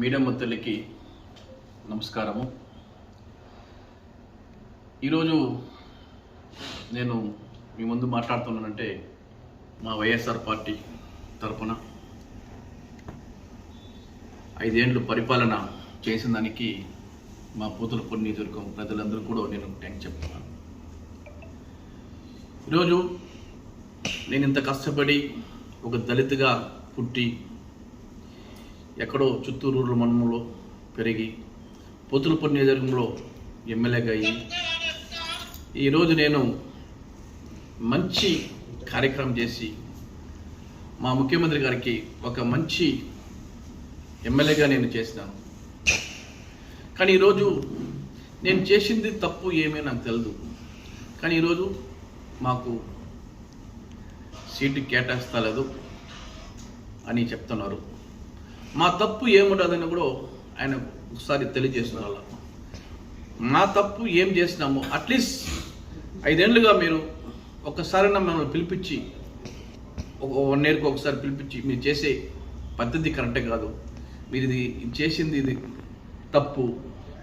Media ముత్తలికి నమస్కారము. ఈరోజు నేను మీ ముందు మాట్లాడుతున్నానంటే మా వైఎస్ఆర్ పార్టీ తరపున ఐదేండ్లు పరిపాలన చేసిన దానికి మా పూతలపూడి నియోజకవర్గం ప్రజలందరూ కూడా నేను థ్యాంక్స్ చెప్తున్నాను. ఈరోజు నేను ఇంత కష్టపడి ఒక దళితుగా పుట్టి ఎక్కడో చిత్తూరు రూరల్ మండలంలో పెరిగి పొత్తులపూర్ నియోజకవర్గంలో ఎమ్మెల్యేగా అయ్యి ఈరోజు నేను మంచి కార్యక్రమం చేసి మా ముఖ్యమంత్రి గారికి ఒక మంచి ఎమ్మెల్యేగా నేను చేసినాను. కానీ ఈరోజు నేను చేసింది తప్పు ఏమీ నాకు తెలియదు కానీ ఈరోజు మాకు సీటు కేటాయిస్తలేదు అని చెప్తున్నారు. మా తప్పు ఏముండదని కూడా ఆయన ఒకసారి తెలియజేస్తున్నారు మా తప్పు ఏం చేసినాము అట్లీస్ట్ ఐదేళ్ళుగా మీరు ఒక్కసారైనా మిమ్మల్ని పిలిపించి ఒక వన్ ఇయర్కి ఒకసారి పిలిపించి మీరు చేసే పద్ధతి కరెక్టే కాదు. మీరు ఇది చేసింది ఇది తప్పు.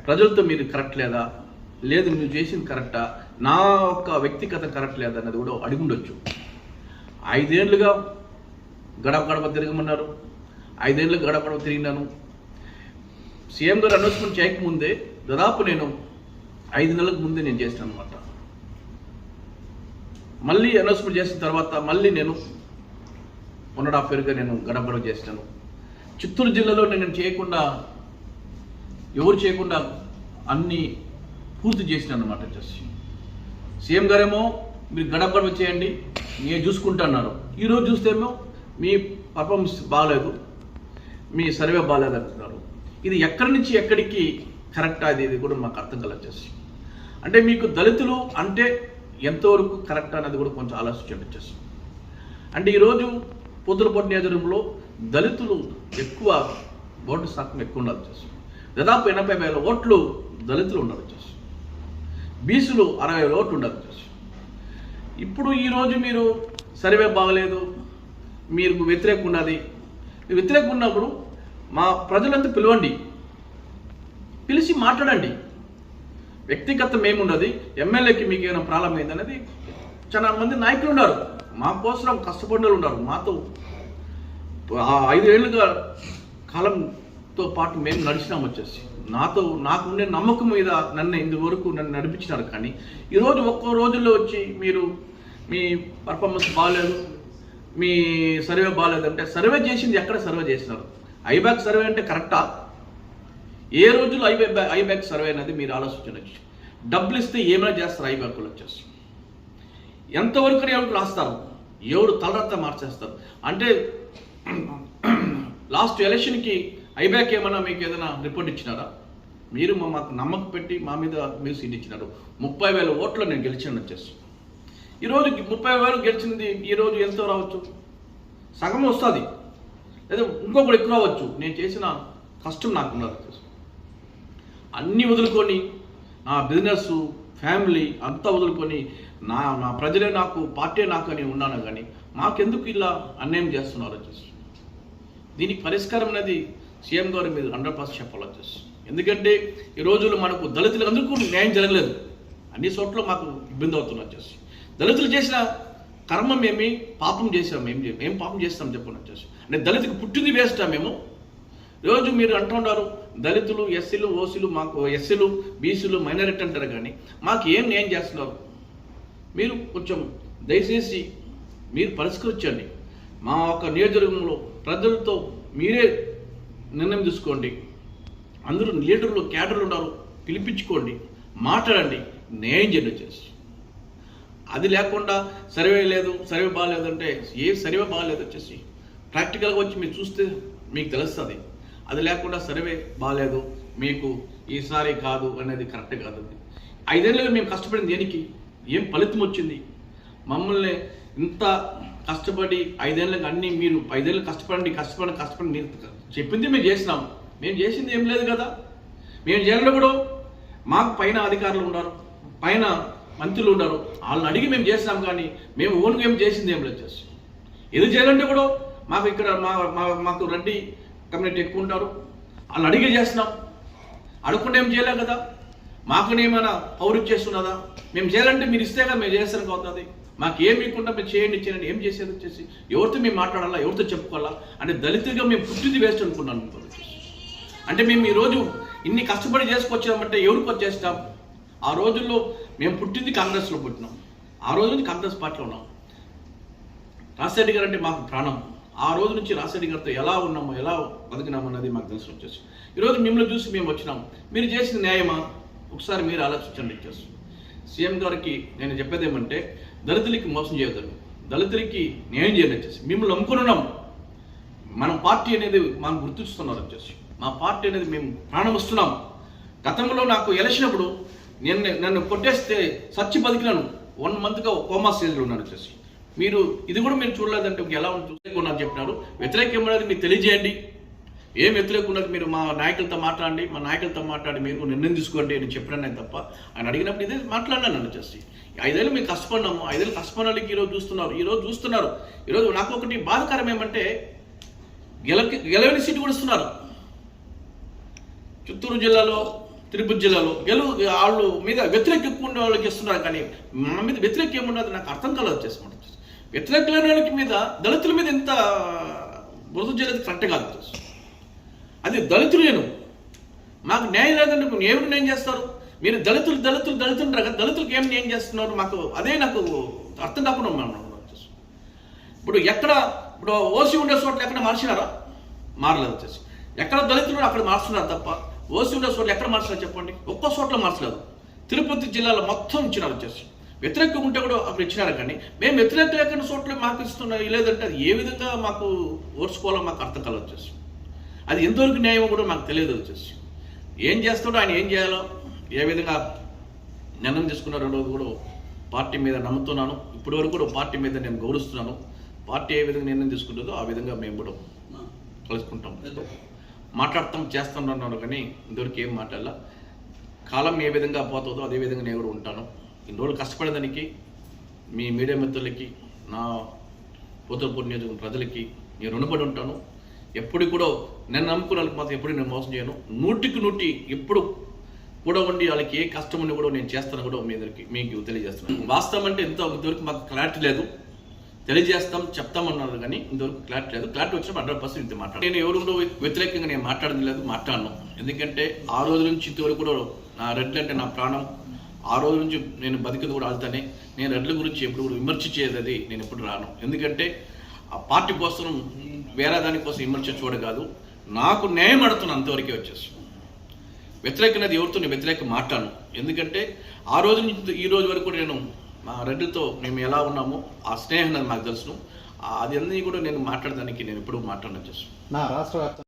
ప్రజలతో మీరు కరెక్ట్ లేదా? లేదు నువ్వు చేసింది కరెక్టా? నా యొక్క వ్యక్తిగత కరెక్ట్ లేదా అన్నది కూడా అడిగుండొచ్చు ఐదేళ్ళుగా గడప గడప తిరగమన్నారు. ఐదేళ్ళు గడపడం తిరిగినాను. సీఎం గారు అనౌన్స్మెంట్ చేయకముందే దాదాపు నేను ఐదు నెలలకు ముందే నేను చేశాను అనమాట మళ్ళీ అనౌన్స్మెంట్ చేసిన తర్వాత మళ్ళీ నేను వన్ అండ్ హాఫ్ ఇయర్గా నేను గడపడం చేసినాను చిత్తూరు జిల్లాలో నేను చేయకుండా ఎవరు చేయకుండా అన్ని పూర్తి చేసినాను అనమాట జస్ట్. సీఎం గారేమో మీరు గడప చేయండి నేను చూసుకుంటున్నారు ఈరోజు చూస్తేమో మీ పర్ఫార్మెన్స్ బాగాలేదు. మీ సర్వే బాగాలేదు అంటున్నారు. ఇది ఎక్కడి నుంచి ఎక్కడికి కరెక్ట్ అది ఇది కూడా మాకు అర్థం కలగచ్చేసి అంటే మీకు దళితులు అంటే ఎంతవరకు కరెక్ట్ అనేది కూడా కొంచెం ఆలోచించండి వచ్చేసి అంటే ఈరోజు పొద్దులపొట్టి నియోజకవర్గంలో దళితులు ఎక్కువ ఓటు శాతం ఎక్కువ ఉండాలి వచ్చేసి దాదాపు ఎనభై వేల ఓట్లు దళితులు ఉండాలి వచ్చేసి బీసీలు అరవై వేల ఓట్లు ఉండాలి వచ్చేసి ఇప్పుడు ఈరోజు మీరు సర్వే బాగలేదు మీరు వ్యతిరేకం ఉన్నది. మీరు వ్యతిరేకం ఉన్నప్పుడు మా ప్రజలంతా పిలవండి. పిలిచి మాట్లాడండి. వ్యక్తిగతం ఏముండదు? ఎమ్మెల్యేకి మీకు ఏమైనా ప్రాబ్లం ఏందనేది చాలా మంది నాయకులు ఉన్నారు. మా కోసం కష్టపడిన ఉన్నారు. మాతో ఐదు ఏళ్ళుగా కాలంతో పాటు మేము నడిచినాం వచ్చేసి. నాతో నాకు ఉండే నమ్మకం మీద నన్ను ఇంతవరకు నన్ను నడిపించినారు కానీ ఈరోజు ఒక్కో రోజుల్లో వచ్చి మీరు మీ పర్ఫార్మెన్స్ బాగాలేదు మీ సర్వే బాగాలేదంటే సర్వే చేసింది ఎక్కడ సర్వే చేసినారు? ఐబ్యాక్ సర్వే అంటే కరెక్టా? ఏ రోజులు ఐబ్యాక్ ఐబ్యాక్ సర్వే అనేది మీరు ఆలోచించవచ్చు డబ్బులు ఇస్తే ఏమైనా చేస్తారు ఐబ్యాక్లు వచ్చేసి. ఎంతవరకు ఎవరు రాస్తారు? ఎవరు తలరత్త మార్చేస్తారు. అంటే లాస్ట్ ఎలక్షన్కి ఐబ్యాక్ ఏమైనా మీకు ఏదైనా రిపోర్ట్ ఇచ్చినారా? మీరు మా మాకు నమ్మకం పెట్టి మా మీద మీరు సీట్ ఇచ్చినారు. ముప్పై వేల ఓట్లు నేను గెలిచాను వచ్చేసి. ఈరోజు ముప్పై వేలు గెలిచింది ఈరోజు ఎంతో రావచ్చు? సగం వస్తుంది. లేదా ఇంకొకటి ఎక్కువ రావచ్చు నేను చేసిన కష్టం నాకు ఉన్నది. అన్నీ వదులుకొని నా బిజినెస్ ఫ్యామిలీ అంతా వదులుకొని నా నా ప్రజలే నాకు పార్టీ నాకు అని ఉన్నాను కానీ మాకెందుకు ఇలా అన్యాయం చేస్తున్నారు వచ్చేసి దీనికి పరిష్కారం అనేది సీఎం గారు మీరు హండ్రెడ్ పర్సెంట్ చెప్పాలి వచ్చేసి ఎందుకంటే ఈ రోజుల్లో మనకు దళితులు అందరికీ న్యాయం జరగలేదు. అన్ని చోట్ల మాకు ఇబ్బంది అవుతుంది వచ్చేసి దళితులు చేసిన కర్మం ఏమి పాపం చేసాం ఏం ఏం పాపం చేస్తాం చెప్పండి వచ్చేసి అంటే దళితుకి పుట్టింది వేస్టా మేము. రోజు మీరు అంటున్నారు దళితులు ఎస్సీలు ఓసీలు మాకు ఎస్సీలు బీసీలు మైనారిటీ అంటారు కానీ మాకు ఏం న్యాయం చేస్తున్నారు? మీరు కొంచెం దయచేసి మీరు పరిష్కరించండి. మా యొక్క నియోజకవర్గంలో ప్రజలతో మీరే నిర్ణయం తీసుకోండి. అందరూ లీడర్లు క్యాడర్లు ఉన్నారు పిలిపించుకోండి మాట్లాడండి న్యాయం చేయండి వచ్చేసి. అది లేకుండా సర్వే లేదు సర్వే బాగాలేదు అంటే ఏ సర్వే బాగాలేదు వచ్చేసి ప్రాక్టికల్గా వచ్చి మీరు చూస్తే మీకు తెలుస్తుంది. అది లేకుండా సర్వే బాగాలేదు మీకు ఈసారి కాదు అనేది కరెక్ట్ కాదు అది. మేము కష్టపడింది దేనికి? ఏం ఫలితం వచ్చింది? మమ్మల్ని ఇంత కష్టపడి ఐదేళ్ళకి అన్ని మీరు ఐదేళ్ళు కష్టపడండి కష్టపడండి కష్టపడి మీరు చెప్పింది మేము చేసినాం. మేము చేసింది ఏం లేదు కదా. మేము జైల్లో కూడా మాకు పైన అధికారులు ఉన్నారు. పైన మంత్రులు ఉన్నారు. వాళ్ళని అడిగి మేము చేస్తాం కానీ మేము ఓన్గా ఏం చేసింది ఏం లేదు చేస్తాం ఏది చేయాలంటే కూడా మాకు ఇక్కడ మా మా- మాకు రెడ్డి కమ్యూనిటీ ఎక్కువ ఉంటారు వాళ్ళు అడిగి చేస్తున్నాం. అడగకుండా ఏం చేయలేం కదా. మాకు ఏమైనా పౌరు చేస్తున్నదా మేము చేయాలంటే మీరు ఇస్తే కదా మేము చేస్తానికి అవుతుంది మాకు ఏమి ఇవ్వకుండా మీరు చేయండి చేయండి. ఏం చేసేది వచ్చేసి ఎవరితో మేము మాట్లాడాలా ఎవరితో చెప్పుకోవాలా అంటే దళితులుగా మేము పుట్టింది వేస్ట్ అనుకున్నాను అంటే మేము ఈరోజు ఇన్ని కష్టపడి చేసుకొచ్చామంటే ఎవరికి వచ్చేస్తాం? ఆ రోజుల్లో మేము పుట్టింది కాంగ్రెస్లో పుట్టినాం. ఆ రోజు నుంచి కాంగ్రెస్ పార్టీలో ఉన్నాం. రాజశేఖర్ గారు అంటే మాకు ప్రాణం. ఆ రోజు నుంచి రాజశేఖర్ గారితో ఎలా ఉన్నామో ఎలా బతికినామో అన్నది మాకు తెలిసి వచ్చేసి. ఈరోజు మిమ్మల్ని చూసి మేము వచ్చినాం. మీరు చేసిన న్యాయమా? ఒకసారి మీరు ఆలోచించండి ఇచ్చేసి సీఎం గారికి నేను చెప్పేది ఏమంటే దళితులకి మోసం చేయొద్దు. దళితులకి న్యాయం చేయండి వచ్చేసి. మిమ్మల్ని నమ్ముకుని ఉన్నాం. మనం పార్టీ అనేది మనం గుర్తిస్తున్నారు వచ్చేసి. మా పార్టీ అనేది మేము ప్రాణం వస్తున్నాం గతంలో నాకు ఎలక్షన్ అప్పుడు నేను నన్ను కొట్టేస్తే సచ్చి బతికినాను. వన్ మంత్గా కోమా స్టేజ్లో ఉన్నాను వచ్చేసి మీరు ఇది కూడా మీరు చూడలేదంటే ఎలా ఉంటుంది? నాకు చెప్పినారు. వ్యతిరేకం ఉన్నది మీకు తెలియజేయండి. ఏం వ్యతిరేకం ఉన్నది మీరు మా నాయకులతో మాట్లాడండి. మా నాయకులతో మాట్లాడి మీరు నిర్ణయం తీసుకోండి అని చెప్పినాను తప్ప ఆయన అడిగినప్పుడు ఇదే మాట్లాడినాను నన్ను చేసి ఐదేళ్ళు మేము కష్టపడినాము. ఐదేళ్ళు కష్టపడిన ఈరోజు చూస్తున్నారు. ఈరోజు చూస్తున్నారు. ఈరోజు నాకు ఒకటి బాధకరం ఏమంటే గెలకి గెలవని సీటు కూడా ఇస్తున్నారు. చిత్తూరు జిల్లాలో తిరుపతి జిల్లాలో గెలు వాళ్ళు మీద వ్యతిరేక ఎక్కువ ఉండే వాళ్ళకి ఇస్తున్నారు కానీ మా మీద వ్యతిరేక ఏమున్నది నాకు అర్థం కాలేదు వచ్చేసి వ్యతిరేక లేని వాళ్ళకి మీద దళితుల మీద ఎంత బురద చేయలేదు కరెక్ట్ కాదు అది దళితులు నేను మాకు న్యాయం లేదంటే మీరు నేను చేస్తారు? మీరు దళితులు దళితులు దళితులు కదా దళితులకు ఏం న్యాయం చేస్తున్నారు? మాకు అదే నాకు అర్థం కాకుండా ఉన్నాను వచ్చేసి ఇప్పుడు ఎక్కడ ఇప్పుడు ఓసీ ఉండే చోట్ల ఎక్కడ మార్చినారా? మారలేదు వచ్చేసి ఎక్కడ దళితులు అక్కడ మార్చున్నారు తప్ప ఓసీ ఉండే చోట్ల ఎక్కడ మార్చలేదు చెప్పండి? ఒక్క చోట్ల మార్చలేదు. తిరుపతి జిల్లాలో మొత్తం ఇచ్చినారు వచ్చేసి. వ్యతిరేకం ఉంటే కూడా అక్కడ ఇచ్చినారు కానీ మేము వ్యతిరేక లేకుండా చోట్ల మాకు ఇస్తున్నారు లేదంటే అది ఏ విధంగా మాకు ఓర్చుకోవాలో మాకు అర్థం కాలేదు వచ్చేసి. అది ఎంతవరకు న్యాయమో కూడా మాకు తెలియదు వచ్చేసి. ఏం చేస్తాడో ఆయన ఏం చేయాలో ఏ విధంగా నిర్ణయం తీసుకున్నారో అనేది కూడా పార్టీ మీద నమ్ముతున్నాను. ఇప్పటి వరకు కూడా పార్టీ మీద నేను గౌరవిస్తున్నాను. పార్టీ ఏ విధంగా నిర్ణయం తీసుకుంటుందో ఆ విధంగా మేము కూడా కలుసుకుంటాం. మాట్లాడతాం చేస్తానన్నాడు అన్నారు కానీ ఇంతవరకు ఏం మాట్లాడాల. కాలం ఏ విధంగా పోతుందో అదే విధంగా నేను కూడా ఉంటాను. ఇన్ని రోజులు కష్టపడేదానికి మీ మీడియా మిత్రులకి నా పోతలపూడి నియోజకవర్గం ప్రజలకి నేను రుణపడి ఉంటాను. ఎప్పుడు కూడా నేను నమ్ముకున్న వాళ్ళకి మాత్రం ఎప్పుడు నేను మోసం చేయను. నూటికి నూటి ఎప్పుడు కూడా ఉండి వాళ్ళకి ఏ కష్టం ఉన్నా కూడా నేను చేస్తాను కూడా మీ దగ్గరికి మీకు తెలియజేస్తున్నాను. వాస్తవం అంటే ఎంతో ఇంతవరకు మాకు క్లారిటీ లేదు. తెలియజేస్తాం చెప్తామన్నారు కానీ ఇంతవరకు క్లారిటీ లేదు. క్లారిటీ వచ్చినప్పుడు హండ్రెడ్ పర్సెంట్ ఇంత మాట్లాడు నేను ఎవరు కూడా వ్యతిరేకంగా నేను మాట్లాడడం లేదు మాట్లాడను. ఎందుకంటే ఆ రోజు నుంచి ఇంతవరకు కూడా నా రెడ్లు అంటే నా ప్రాణం. ఆ రోజు నుంచి నేను బతికింది కూడా వాళ్ళతోనే నేను రెడ్ల గురించి ఎప్పుడు కూడా విమర్శించేది నేను ఎప్పుడు రాను. ఎందుకంటే ఆ పార్టీ కోసం వేరే దానికోసం విమర్శ చూడ కాదు. నాకు న్యాయం అడుగుతున్న అంతవరకే వచ్చేసి. వ్యతిరేకనది ఎవరితో నేను వ్యతిరేక మాట్లాడను. ఎందుకంటే ఆ రోజు నుంచి ఈ రోజు వరకు నేను మా రెడ్డితో మేము ఎలా ఉన్నామో ఆ స్నేహం నాకు తెలుసును అది అన్నీ కూడా నేను మాట్లాడడానికి నేను ఎప్పుడు మాట్లాడడం చేస్తాను నా రాష్ట్ర